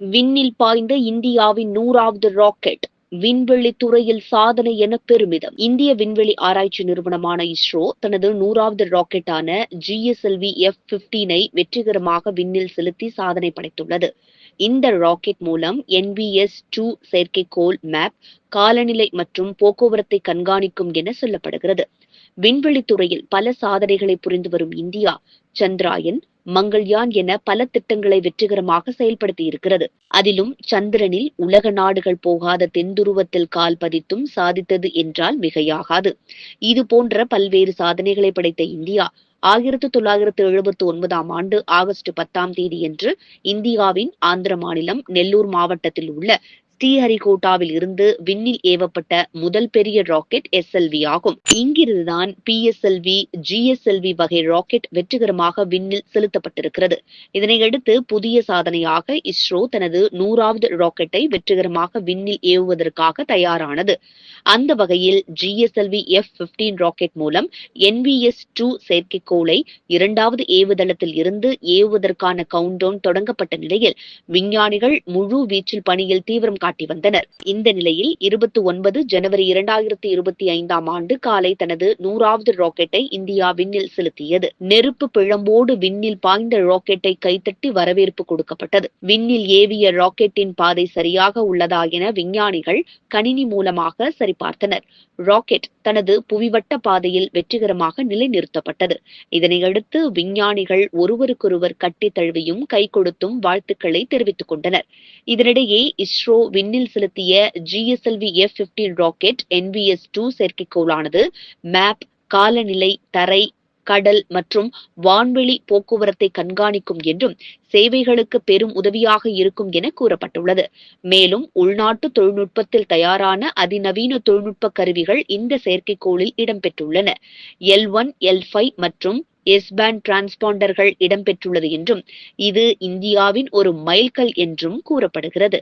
விண்ணில் பாய்ந்த இந்தியாவின் நூறாவது ராக்கெட் விண்வெளி துறையில் சாதனை என பெருமிதம். இந்திய விண்வெளி ஆராய்ச்சி நிறுவனமான இஸ்ரோ தனது நூறாவது ராக்கெட்டான ஜிஎஸ்எல்வி எஃப் பிப்டீனை வெற்றிகரமாக விண்ணில் செலுத்தி சாதனை படைத்துள்ளது. இந்த ராக்கெட் மூலம் என்பிஎஸ் டூ செயற்கைக்கோள் மேப் காலநிலை மற்றும் போக்குவரத்தை கண்காணிக்கும் என சொல்லப்படுகிறது. விண்வெளி துறையில் பல சாதனைகளை புரிந்து வரும் இந்தியா சந்திராயன் மங்கள்யான் என பல திட்டங்களை வெற்றிகரமாக செயல்படுத்தி இருக்கிறது அதிலும் சந்திரனில் உலக நாடுகள் போகாத தென்துருவத்தில் கால் பதித்தும் சாதித்தது என்றால் மிகையாகாது. இது போன்ற பல்வேறு சாதனைகளை படைத்த இந்தியா ஆயிரத்தி தொள்ளாயிரத்து எழுபத்தி ஒன்பதாம் ஆண்டு ஆகஸ்ட் பத்தாம் தேதியன்று இந்தியாவின் ஆந்திர மாநிலம் நெல்லூர் மாவட்டத்தில் உள்ள ஸ்ரீஹரிகோட்டாவில் இருந்து விண்ணில் ஏவப்பட்ட முதல் பெரிய ராக்கெட் எஸ்எல்வி ஆகும். இங்கிருந்துதான் P S L V G S L V வகை ராக்கெட் வெற்றிகரமாக விண்ணில் செலுத்தப்பட்டிருக்கிறது. இதனையடுத்து புதிய சாதனையாக இஸ்ரோ தனது நூறாவது ராக்கெட்டை வெற்றிகரமாக விண்ணில் ஏவுவதற்காக தயாரானது. அந்த வகையில் G S L V F fifteen rocket மூலம் என்விஎஸ் டூ செயற்கைக்கோளை இரண்டாவது ஏவுதளத்தில் இருந்து ஏவுவதற்கான கவுண்டவுன் தொடங்கப்பட்ட நிலையில் விஞ்ஞானிகள் முழு வீச்சில் பணியில் தீவிரம் காட்டி வந்தனர். இந்த நிலையில் இருபத்தி ஒன்பது ஜனவரி இரண்டாயிரத்தி இருபத்தி ஐந்தாம் ஆண்டு காலை தனது நூறாவது ராக்கெட்டை இந்தியா விண்ணில் செலுத்தியது. நெருப்பு பிழம்போடு விண்ணில் பாய்ந்த ராக்கெட்டை கைத்தட்டி வரவேற்பு கொடுக்கப்பட்டது. விண்ணில் ஏவிய ராக்கெட்டின் பாதை சரியாக உள்ளதா என விஞ்ஞானிகள் கணினி மூலமாக சரிபார்த்தனர். ராக்கெட் தனது புவிவட்ட பாதையில் வெற்றிகரமாக நிலைநிறுத்தப்பட்டது. இதனையடுத்து விஞ்ஞானிகள் ஒருவருக்கொருவர் கட்டி தழுவியும் கை கொடுத்தும் வாழ்த்துக்களை தெரிவித்துக் கொண்டனர். இதனிடையே இஸ்ரோ விண்ணில் செலுத்திய GSLV F fifteen rocket NVS two செயற்கைக்கோளானது map காலநிலை தரை கடல் மற்றும் வான்வெளி போக்குவரத்தை கண்காணிக்கும் என்றும் சேவைகளுக்கு பெரும் உதவியாக இருக்கும் என கூறப்பட்டுள்ளது. மேலும் உள்நாட்டு தொழில்நுட்பத்தில் தயாரான அதிநவீன தொழில்நுட்ப கருவிகள் இந்த செயற்கைக்கோளில் இடம்பெற்றுள்ளன. எல் ஒன் எல் ஃபைவ் மற்றும் எஸ் பேண்ட் டிரான்ஸ்பாண்டர்கள் இடம்பெற்றுள்ளது என்றும் இது இந்தியாவின் ஒரு மைல்கல் என்றும் கூறப்படுகிறது.